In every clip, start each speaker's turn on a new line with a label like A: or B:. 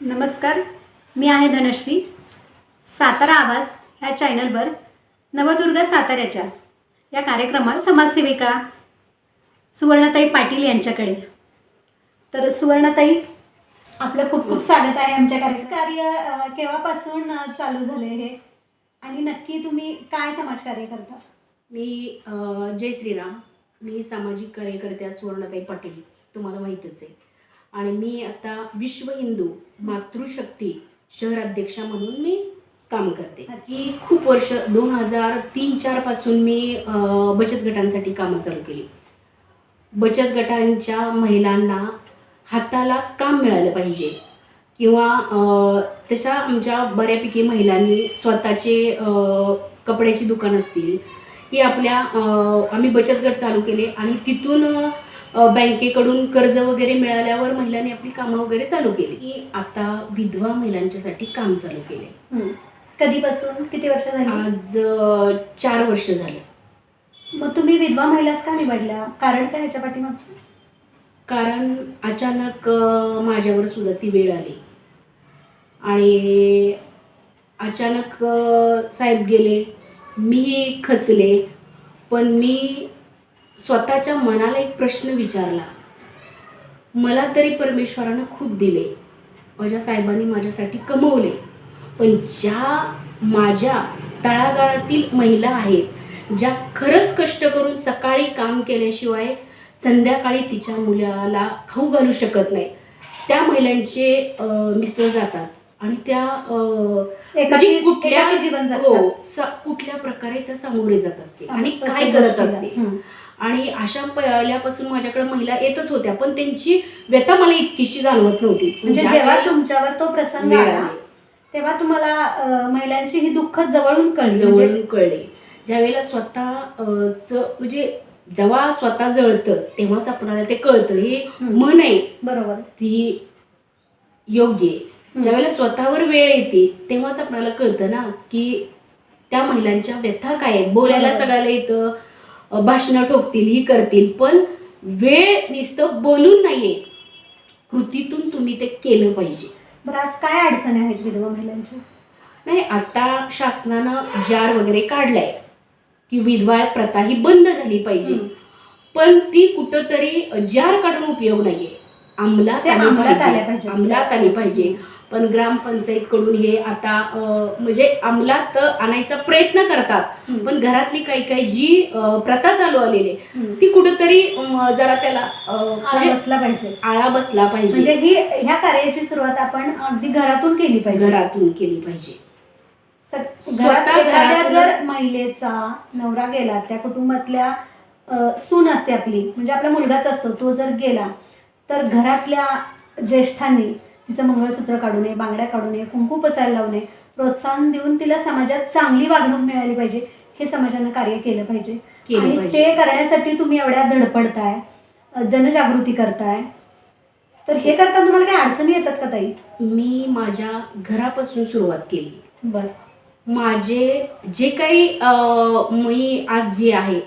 A: नमस्कार मी आहे धनश्री. सातारा आवाज ह्या चॅनलवर नवदुर्ग साताऱ्याच्या या कार्यक्रमात समाजसेविका सुवर्णताई पाटील यांच्याकडे. तर सुवर्णताई आपलं खूप खूप स्वागत आहे आमच्या कार्य कार्य केव्हापासून चालू झालं हे? आणि नक्की तुम्ही काय समाजकार्य करता?
B: मी जय श्रीराम. मी सामाजिक कार्यकर्त्या सुवर्णताई पाटील. तुम्हाला माहीतच आहे. आणि मी आता विश्व हिंदू मातृशक्ती शहराध्यक्षा म्हणून मी काम करते. की खूप वर्ष दोन हजार तीन चारपासून मी अ, बचत गटांसाठी कामं चालू केली. बचत गटांच्या महिलांना हाताला काम मिळालं पाहिजे. किंवा तशा आमच्या बऱ्यापैकी महिलांनी स्वतःचे कपड्याची दुकान असतील ही आपल्या आम्ही बचत गट चालू केले आणि तिथून बँकेकडून कर्ज वगैरे मिळाल्यावर महिलांनी आपली कामं वगैरे चालू केली. की आता विधवा महिलांच्यासाठी काम चालू केले.
A: कधीपासून? किती वर्ष झाली?
B: आज चार वर्ष झाले.
A: मग तुम्ही विधवा महिलाच का निवडल्या? कारण काय ह्याच्या पाठीमागचं?
B: कारण अचानक माझ्यावर सुद्धा ती वेळ आली. आणि अचानक साहेब गेले. मी खचले पण मी स्वतःच्या मनाला एक प्रश्न विचारला. मला तरी परमेश्वरानं खूप दिले. माझ्या साहेबांनी माझ्यासाठी कमवले. पण ज्या माझ्या तळागाळातील महिला आहेत ज्या खरंच कष्ट करून सकाळी काम केल्याशिवाय संध्याकाळी तिच्या मुलाला खाऊ घालू शकत नाही त्या महिलांचे मिस्टर जातात. आणि त्या म्हणजे कुठल्या-
A: जीवन
B: हो कुठल्या प्रकारे त्या सामोरे जात असते आणि काय करत. असते. आणि अशा पहिल्यापासून माझ्याकडे महिला येतच होत्या पण त्यांची व्यथा मला इतकीशी जाणवत नव्हती
A: म्हणजे
B: ज्या
A: जेव्हा तुमच्यावर तो प्रसंग आला तेव्हा तुम्हाला महिलांची ही दुःख जवळून कळली म्हणजे
B: जवळून कळले ज्या वेळेला स्वतः म्हणजे जेव्हा स्वतः जळतं तेव्हाच आपल्याला ते कळतं हे. मन आहे
A: बरोबर
B: ती योग्य आहे. ज्यावेळेला स्वतःवर वेळ येते तेव्हाच आपल्याला कळतं ना की त्या महिलांच्या व्यथा काय आहेत. बोलायला. सगळ्याला येतं भाषणं ठोकतील ही करतील पण वेळ नुसतं बोलून नाहीये. कृतीतून तुम्ही ते केलं पाहिजे.
A: बरं आज काय अडचणी आहेत विधवा महिलांच्या?
B: नाही आता शासनानं जार वगैरे काढलाय की विधवा प्रथा ही बंद झाली पाहिजे. पण ती कुठंतरी जार काढून उपयोग नाहीये. अंमलात आली पाहिजे. अंमलात आली पाहिजे. पण ग्रामपंचायत कडून हे आता म्हणजे अंमलात आणायचा प्रयत्न करतात. पण घरातली काही काही जी प्रथा चालू आलेली आहे. ती कुठंतरी जरा त्याला म्हणजे
A: बसला पाहिजे.
B: आळा बसला पाहिजे.
A: म्हणजे ही ह्या कार्याची सुरुवात आपण अगदी घरातून केली पाहिजे.
B: घरातून केली पाहिजे.
A: जर महिलेचा नवरा गेला त्या कुटुंबातल्या सून असते आपली. म्हणजे आपला मुलगाच असतो तो जर गेला तर घरातल्या ज्येष्ठांनी तिचं मंगळसूत्र काढू नये बांगड्या काढू नये कुंकू पसायला लावू नये प्रोत्साहन देऊन तिला समाजात चांगली वागणूक मिळाली पाहिजे हे समाजानं कार्य केलं पाहिजे. आणि ते करण्यासाठी तुम्ही एवढ्या धडपडताय जनजागृती करताय. तर हे करताना तुम्हाला काही अडचणी येतात का ताई?
B: मी माझ्या घरापासून सुरुवात केली.
A: बरं.
B: माझे जे काही मी आज जे आहे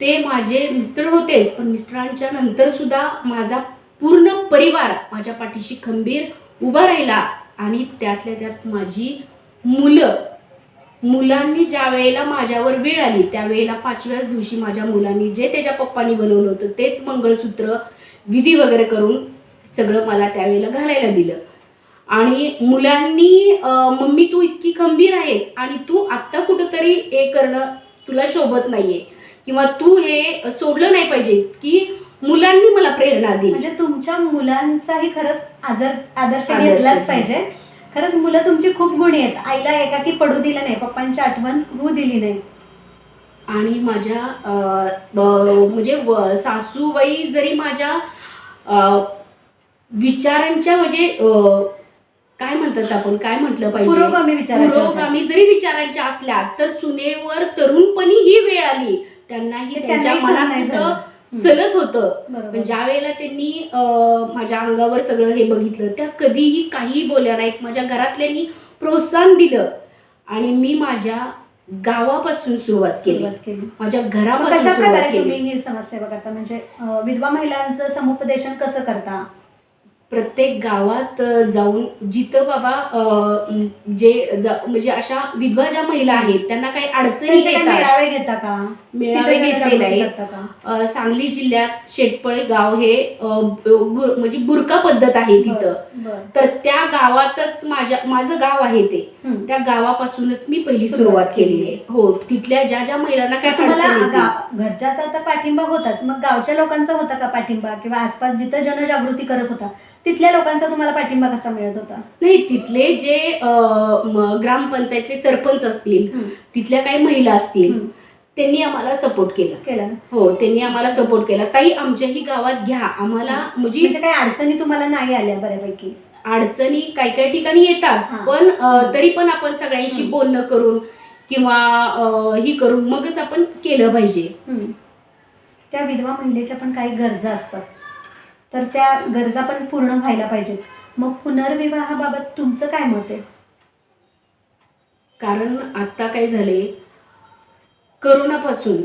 B: ते माझे मिस्टर होतेच पण मिस्टरांच्या नंतर सुद्धा माझा पूर्ण परिवार माझ्या पाठीशी खंबीर उभा राहिला आणि त्यातल्या त्यात माझी मुलं. मुलांनी ज्या वेळेला माझ्यावर वेळ आली त्यावेळेला पाचव्याच दिवशी माझ्या मुलांनी जे त्याच्या पप्पांनी बनवलं होतं तेच मंगळसूत्र विधी वगैरे करून सगळं मला त्यावेळेला घालायला दिलं. आणि मुलांनी मम्मी तू इतकी खंबीर आहेस आणि तू आत्ता कुठंतरी हे करणं तुला शोभत नाहीये किंवा तू हे सोडलं नाही पाहिजे की मुलांनी मला प्रेरणा दिली
A: म्हणजे तुमच्या मुलांचाही खरंच आदर आदर्श घेतलाच. पाहिजे खरंच मुलं तुमची खूप गुणी आहेत आईला एकाकी पडू दिलं नाही पप्पांची आठवण होऊ दिली नाही
B: आणि माझ्या म्हणजे सासूबाई जरी माझ्या विचारांच्या म्हणजे काय म्हणतात आपण काय म्हटलं पाहिजे
A: पुरोगामी.
B: पुरोगामी जरी विचारांच्या असल्या तर सुनेवर तरुणपणी ही वेळ आली त्यांनाही त्यांच्या मनात. सलत होतं. पण ज्या वेळेला त्यांनी माझ्या अंगावर सगळं हे बघितलं त्या कधीही काहीही बोलल्या नाहीत माझ्या घरातल्यांनी प्रोत्साहन दिलं आणि मी माझ्या गावापासून सुरुवात केली.
A: सुरुवात केली.
B: माझ्या घरापासून
A: कशा प्रकारे तुम्ही ही समाजसेवा करता म्हणजे विधवा महिलांचं समुपदेशन कसं करता?
B: प्रत्येक गावात जाऊन जिथं बाबा जे म्हणजे अशा विधवा ज्या महिला आहेत त्यांना काही अडचणी
A: मेळावे घेता का?
B: मेळावे घेतलेले
A: जनजागृती
B: आहे
A: करता का?
B: अ, सांगली जिल्ह्यात शेटपळे गाव हे म्हणजे बुरका पद्धत आहे तिथं. तर त्या गावातच माझ्या माझं गाव आहे ते. त्या गावापासूनच मी पहिली
A: सुरुवात केली.
B: आहे. हो तिथल्या ज्या ज्या महिलांना काय
A: घरच्याचा तर पाठिंबा होताच. मग गावच्या लोकांचा होता का पाठिंबा? किंवा आसपास जिथं जनजागृती करत होता तिथल्या लोकांचा तुम्हाला पाठिंबा कसा मिळत होता?
B: नाही तिथले जे ग्रामपंचायतले सरपंच असतील. तिथल्या काही महिला असतील. त्यांनी आम्हाला सपोर्ट केला.
A: केलं ना?
B: हो त्यांनी आम्हाला सपोर्ट केला. ताई आमच्याही गावात घ्या. आम्हाला म्हणजे
A: म्हणजे काही अडचणी तुम्हाला नाही आल्या बऱ्यापैकी?
B: अडचणी काही काही ठिकाणी येतात. पण तरी पण आपण सगळ्यांशी. बोलणं करून किंवा ही करून मगच आपण केलं पाहिजे.
A: त्या विधवा महिलेच्या पण काही गरजा असतात. तर त्या गरजा पण पूर्ण व्हायला पाहिजेत. मग पुनर्विवाहाबाबत तुमचं काय मत आहे?
B: कारण आता काय झाले? करोनापासून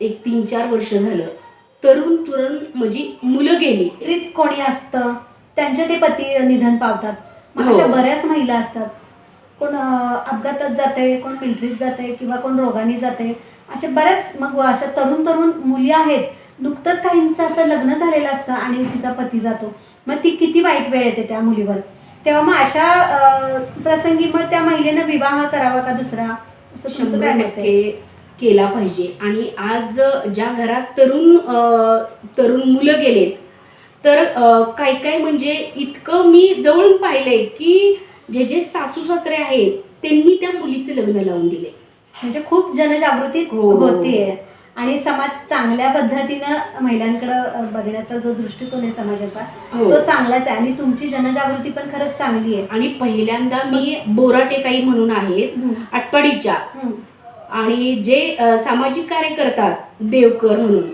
B: एक तीन चार वर्ष झालं. तरुण तुरण म्हणजे मुलं गेली.
A: कोणी असतं? त्यांचे ते पती निधन पावतात. मग
B: हो.
A: अशा बऱ्याच महिला असतात. कोण अपघातात जाते कोण मिलिटरीत जाते किंवा कोण रोगाने जाते असे बऱ्याच मग अशा तरुण तरुण मुली आहेत. नुकतंच काहींचं असं लग्न झालेलं असतं आणि तिचा पती जातो. मग ती किती वाईट वेळ येते त्या मुलीवर. तेव्हा मग अशा प्रसंगी मग त्या महिलेनं विवाह करावा का दुसरा? असं
B: शंभर टक्के केला पाहिजे. आणि आज ज्या घरात तरुण तरुण मुलं गेलेत तर अ, काय काय म्हणजे इतकं मी जवळून पाहिलंय की जे जे सासू सासरे आहेत त्यांनी त्या मुलीचे लग्न लावून दिले
A: म्हणजे खूप जनजागृती
B: हो.
A: होतीये. आणि समाज चांगल्या पद्धतीनं महिलांकडे बघण्याचा जो दृष्टिकोन आहे समाजाचा
B: हो.
A: तो चांगलाच आहे. आणि तुमची जनजागृती पण खरंच चांगली आहे.
B: आणि पहिल्यांदा मी बोराटेताई म्हणून आहेत आटपाडीच्या. आणि जे सामाजिक कार्य करतात देवकर म्हणून.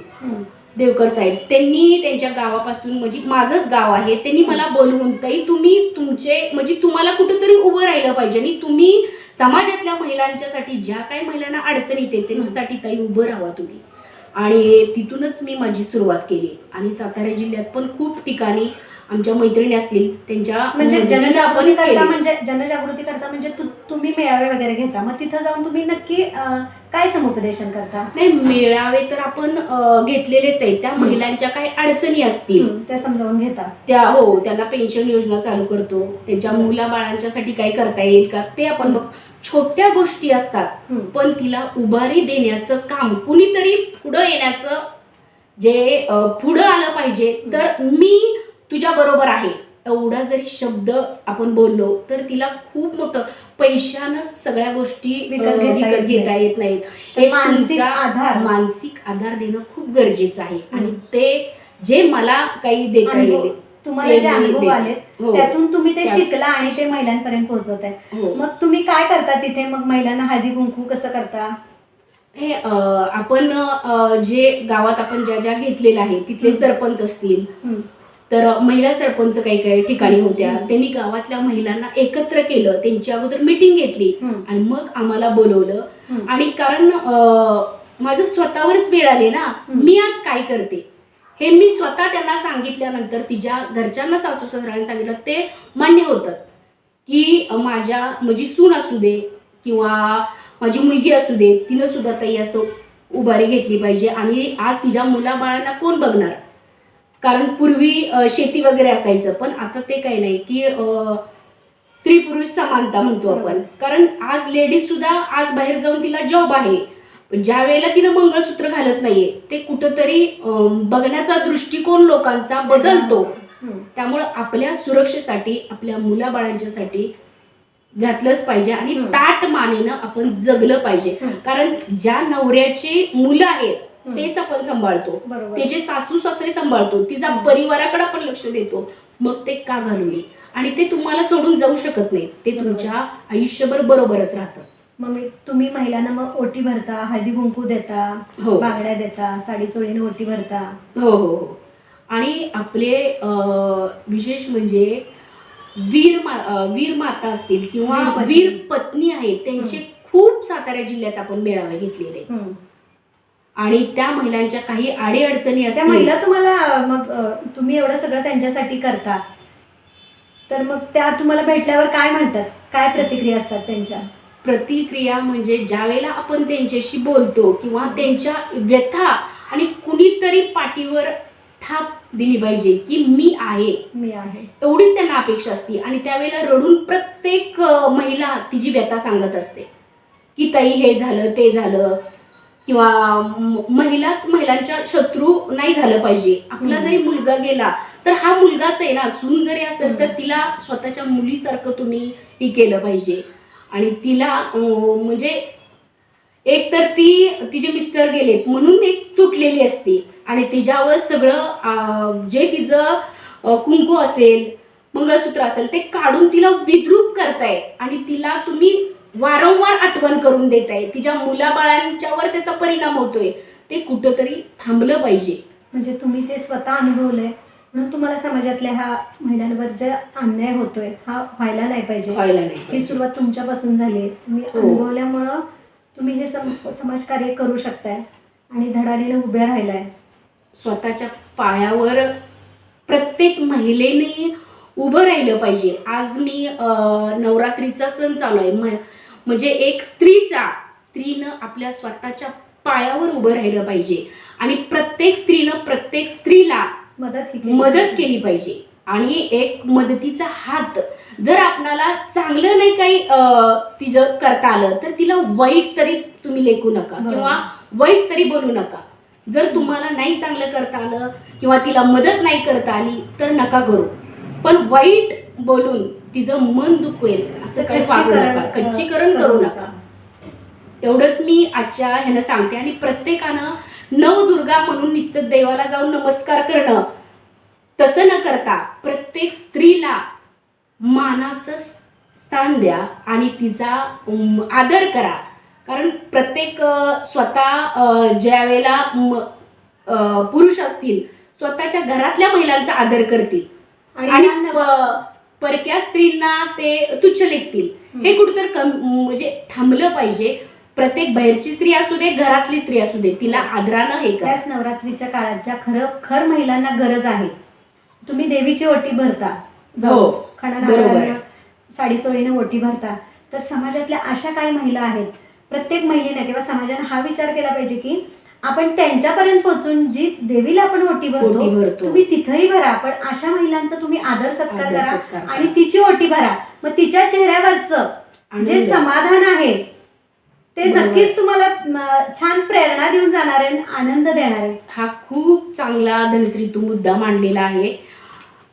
B: देवकर साहेब. त्यांनी त्यांच्या गावापासून म्हणजे माझंच गाव आहे त्यांनी मला बोलवून ताई तुम्ही तुमचे म्हणजे तुम्हाला कुठंतरी उभं राहिलं पाहिजे आणि तुम्ही समाजातल्या महिलांच्यासाठी ज्या काही महिलांना अडचण येते त्यांच्यासाठी ताई उभं राहा तुम्ही. आणि तिथूनच मी माझी सुरुवात केली. आणि सातारा जिल्ह्यात पण खूप ठिकाणी आमच्या मैत्रिणी असतील त्यांच्या
A: म्हणजे जनजागृती करता. म्हणजे जनजागृती करता म्हणजे तुम्ही मेळावे वगैरे घेता. मग तिथं जाऊन तुम्ही नक्की काय समुपदेशन करता?
B: नाही मेळावे तर आपण घेतलेलेच आहेत. त्या. महिलांच्या काही अडचणी असतील.
A: हम्म, ते समजावून घेता.
B: त्या हो त्यांना पेन्शन योजना चालू करतो. त्यांच्या
A: बरं.
B: मुलाबाळांच्यासाठी काय करता येईल का? ते आपण बघ छोट्या गोष्टी असतात. पण तिला उभारी देण्याचं काम कुणीतरी पुढं येण्याचं जे पुढं आलं पाहिजे. तर मी तुझ्या बरोबर आहे. एवढा जरी शब्द आपण बोललो तर तिला खूप मोठं पैशानंच सगळ्या गोष्टी
A: विकत घेता
B: विकत
A: येत
B: घेता येत नाहीत. एक
A: मानसिक आधार.
B: मानसिक आधार देणं खूप गरजेचं आहे. आणि. ते जे मला काही देता येईल
A: तुम्हाला जे अनुभव. आलेत
B: हो.
A: त्यातून तुम्ही ते शिकला आणि ते महिलांपर्यंत पोहोचवत आहे
B: हो.
A: मग तुम्ही काय करता तिथे? मग महिलांना हळदी कुंकू कसं करता?
B: हे आपण जे गावात आपण ज्या ज्या घेतलेल्या आहे तिथले. सरपंच असतील. तर महिला सरपंच काही काही ठिकाणी होत्या. त्यांनी गावातल्या महिलांना एकत्र केलं. त्यांची अगोदर मिटिंग घेतली. आणि मग आम्हाला बोलवलं. आणि कारण माझं स्वतःवरच वेळ आली ना. मी आज काय करते? हे मी स्वतः त्यांना सांगितल्यानंतर तिच्या घरच्यांना सासू सासऱ्यांना सांगितलं ते मान्य होतं की माझ्या माझी सून असू दे किंवा माझी मुलगी असू दे तिनं सुद्धा ताई असं उभारी घेतली पाहिजे. आणि आज तिच्या मुलाबाळांना कोण बघणार? कारण पूर्वी शेती वगैरे असायचं पण आता ते काही नाही की स्त्री पुरुष समानता म्हणतो आपण कारण आज लेडीज सुद्धा आज बाहेर जाऊन तिला जॉब आहे ज्या वेळेला तिनं मंगळसूत्र घालत नाहीये ते कुठंतरी बघण्याचा दृष्टिकोन लोकांचा बदलतो. त्यामुळं आपल्या सुरक्षेसाठी आपल्या मुलाबाळांच्यासाठी घातलंच पाहिजे आणि. ताट मानेनं आपण जगलं पाहिजे. कारण ज्या नवऱ्याची मुलं आहेत. तेच आपण सांभाळतो.
A: बरोबर.
B: त्याचे सासू सासरे सांभाळतो तिचा परिवाराकडे आपण लक्ष देतो. मग ते का घालवले आणि ते तुम्हाला सोडून जाऊ शकत नाही. ते. तुमच्या आयुष्यभर बरोबरच राहतं.
A: मग तुम्ही महिलांना मग ओटी भरता हळदी कुंकू देता
B: हो.
A: बांगड्या देता साडी चोळीने ओटी भरता?
B: हो हो हो. आणि आपले विशेष म्हणजे वीर मा वीर माता असतील किंवा
A: वीर पत्नी.
B: आहेत त्यांचे खूप सातारा जिल्ह्यात आपण मेळावे घेतलेले. आणि त्या महिलांच्या काही अडीअडचणी
A: त्या महिला तुम्हाला मग तुम्ही एवढं सगळं त्यांच्यासाठी करता. तर मग त्या तुम्हाला भेटल्यावर काय म्हणतात? काय प्रतिक्रिया असतात त्यांच्या?
B: प्रतिक्रिया म्हणजे ज्या वेळेला आपण त्यांच्याशी बोलतो किंवा त्यांच्या व्यथा आणि कुणीतरी पाठीवर थाप दिली पाहिजे की मी आहे.
A: मी आहे.
B: एवढीच त्यांना अपेक्षा असते. आणि त्यावेळेला रडून प्रत्येक महिला तिची व्यथा सांगत असते. की ताई हे झालं ते झालं. किंवा महिलाच महिलांच्या शत्रू नाही झालं पाहिजे. आपला. जरी मुलगा गेला तर हा मुलगाच आहे ना. सून जरी असेल तर. तिला स्वतःच्या मुलीसारखं तुम्ही हे केलं पाहिजे. आणि तिला म्हणजे एक तर ती तिचे मिस्टर गेलेत म्हणून एक तुटलेली असते. आणि तिच्यावर सगळं जे तिचं कुंकू असेल मंगळसूत्र असेल ते काढून तिला विद्रूप करताय. आणि तिला तुम्ही वारंवार आठवण करून देताय. तिच्या मुलाबाळांच्यावर त्याचा परिणाम होतोय. ते कुठंतरी थांबलं पाहिजे.
A: म्हणजे तुम्ही ते स्वतः अनुभवलंय म्हणून तुम्हाला समाजातल्या ह्या महिलांवर जे अन्याय होतोय हा व्हायला नाही पाहिजे.
B: व्हायला नाही
A: ही
B: पाहिजे.
A: सुरुवात तुमच्यापासून झाली आहे. तुम्ही
B: हो.
A: अनुभवल्यामुळं तुम्ही हे सम समाजकार्य करू शकताय आणि धडाडीने उभे राहिलाय.
B: स्वतःच्या पायावर प्रत्येक महिलेने उभं राहिलं पाहिजे. आज मी अं, नवरात्रीचा सण चालू आहे. म- म्हणजे एक स्त्रीचा स्त्रीनं आपल्या स्वतःच्या पायावर उभं राहिलं पाहिजे आणि प्रत्येक स्त्रीनं प्रत्येक स्त्रीला
A: मदत
B: मदत. केली पाहिजे आणि एक मदतीचा हात जर आपणाला चांगलं नाही काही तिचं करता आलं तर तिला वाईट तरी तुम्ही लेखू नका. किंवा वाईट तरी बोलू नका जर तुम्हाला नाही चांगलं करता आलं किंवा तिला मदत नाही करता आली तर नका करू पण वाईट बोलून तिचं मन दुखवेल असं काही वागू नका.
A: अं,
B: खच्चीकरण करू नका. एवढंच मी आजच्या ह्यानं सांगते आणि प्रत्येकानं नवदुर्गा म्हणून निश्चित देवाला जाऊन नमस्कार करणं तसं न करता प्रत्येक स्त्रीला मानाचं स्थान द्या आणि तिचा आदर करा. कारण प्रत्येक स्वतः ज्या वेळेला पुरुष असतील स्वतःच्या घरातल्या महिलांचा आदर करतील. आणि परक्या स्त्रींना ते तुच्छ लेखतील. हे कुठेतरी कम म्हणजे थांबलं पाहिजे. प्रत्येक बाहेरची स्त्री असू दे घरातली स्त्री असू दे तिला आदरानं हे
A: त्याच नवरात्रीच्या काळात ज्या खरं खर महिलांना गरज आहे. तुम्ही देवीची ओटी भरता.
B: हो, बरोबर.
A: साडी चोळीने ओटी भरता. तर समाजातल्या अशा काही महिला आहेत. प्रत्येक महिलेने किंवा समाजाने हा विचार केला पाहिजे की आपण त्यांच्यापर्यंत पोहोचून जी देवीला आपण ओटी भरतो तुम्ही तिथंही भरा पण अशा महिलांचा तुम्ही आदर सत्कार करा. आणि तिची ओटी भरा मग तिच्या चेहऱ्यावरचं जे. समाधान आहे ते. नक्कीच तुम्हाला छान प्रेरणा देऊन जाणार आहे आनंद देणार आहे
B: हा खूप चांगला धनश्री तू मुद्दा मांडलेला आहे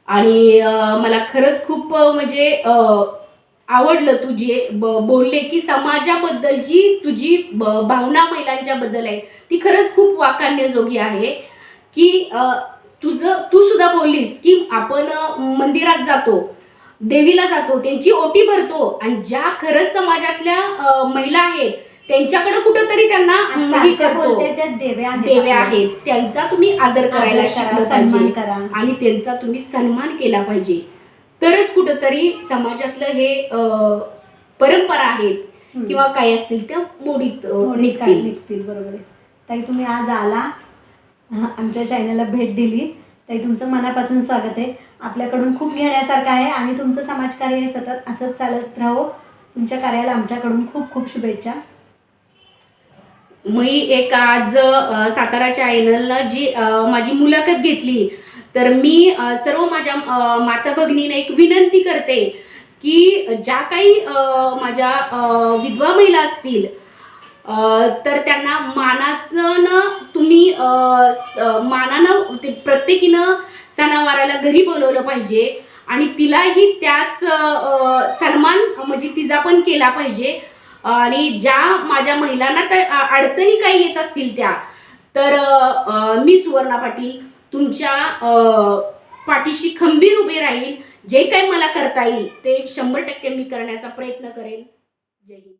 B: आणि मला खरंच खूप म्हणजे आवडलं तू जे ब- बोलले की समाजाबद्दल जी तुझी भावना महिलांच्या बद्दल आहे ती खरंच खूप वाखाणण्याजोगी आहे. की तुझं तू सुद्धा बोललीस की आपण मंदिरात जातो देवीला जातो त्यांची ओटी भरतो आणि ज्या खरंच समाजातल्या महिला आहेत त्यांच्याकडे कुठंतरी त्यांना
A: देव्या आहेत
B: त्यांचा तुम्ही आदर करायला शिकलं
A: सन्मान
B: पाहिजे
A: करा.
B: आणि त्यांचा तुम्ही सन्मान केला पाहिजे. तरच कुठंतरी समाजातलं हे परंपरा आहेत. किंवा काय असतील त्या मोडीत निघतील.
A: निघतील बरोबर आहे. ताई तुम्ही आज आला. आमच्या चॅनलला भेट दिली. ताई तुमचं मनापासून स्वागत आहे. आपल्याकडून खूप घेण्यासारखं आहे आणि तुमचं समाजकार्य हे सतत असंच चालत राहो. तुमच्या कार्याला आमच्याकडून खूप खूप शुभेच्छा.
B: मी एक आज अ, सातारा चॅनलला जी माझी मुलाखत घेतली तर मी सर्व माझ्या माता भगिनीने एक विनंती करते की ज्या काही माझ्या विधवा महिला असतील तर त्यांना मानाचं न तुम्ही मानानं ते प्रत्येकीनं सणावाराला घरी बोलवलं पाहिजे आणि तिलाही त्याच सन्मान म्हणजे तिचा पण केला पाहिजे. आणि ज्या माझ्या महिलांना त्या अडचणी काही येत असतील त्या तर मी सुवर्णा पाटील तुमच्या पाठीशी खंबीर उभे राहील जे काही मला करता येईल ते शंभर टक्के मी करण्याचा प्रयत्न करेन. जय हिंद.